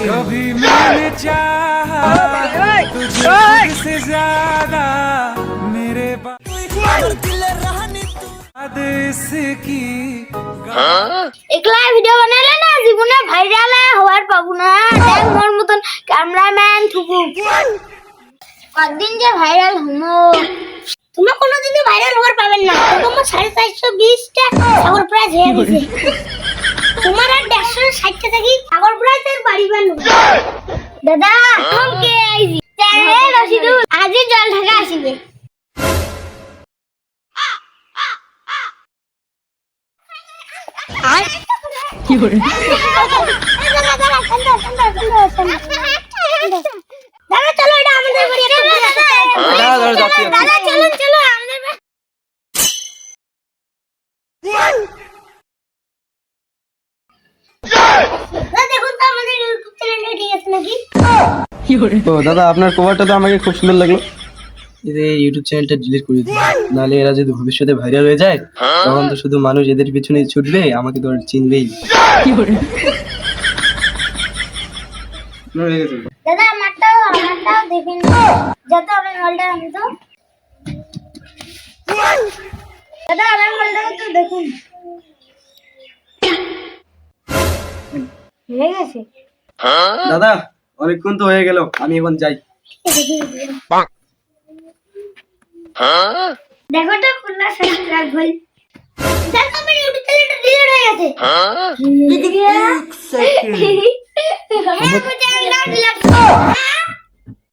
कभी मैंने चाहा तुझे खुद से ज्यादा मेरे बाद इसकी একলা ভিডিও বানালে না জীবনে ভাইরাল হওয়ার পাবো না দেখ মোর মতন ক্যামেরাম্যান থুকু কদিন যে ভাইরাল হমো তোমরা কোনোদিনও ভাইরাল হওয়ার পাবেন না তোমার সাড়ে চারশো বিশটা সাগর প্রাইজ হয়ে গেছে তোমার আর দেড়শো ষাটটা থাকি সাগর প্রাইজ আর বাড়ি বানো দাদা তোমাকে আইজি রশিদুল আজই জল ঢাকা আসিবে আর দাদা চলো এটা আমাদের বাড়ি একটা বিয়ে আছে। দাদা, দাদা, যাচ্ছি, যাচ্ছি। দাদা চলুন চলো আমাদের বাড়ি দাদা, দেখুন তো আমাদের ইউটিউব চ্যানেলটা ঠিক আছে নাকি তো দাদা আপনার কভারটা তো আমাকে খুব সুন্দর লাগল। এদের ইউটিউব চ্যানেলটা ডিলিট করে দিন। নাহলে এরা যদি ভবিষ্যতে ভাইরাল হয়ে যায় তখন তো শুধু মানুষ এদের পিছনে ছুটবে আমাকে তো আর চিনবেই। দাদা আমারটাও আমারটাও দেখেন। যত আমার মোবাইলটা আমি তো দাদা আমার মোবাইলটা তো দেখুন। হয়ে গেছে। দাদা অনেকক্ষণ তো হয়ে গেল আমি এখন যাই। দেখো তো খুলনা সাবস্ক্রাইব ভাই দেখো আমি ইউটিউব চ্যানেলটা ডিলিট হয়ে গেছে। এদিকে আমার চ্যানেলটা ডিলিট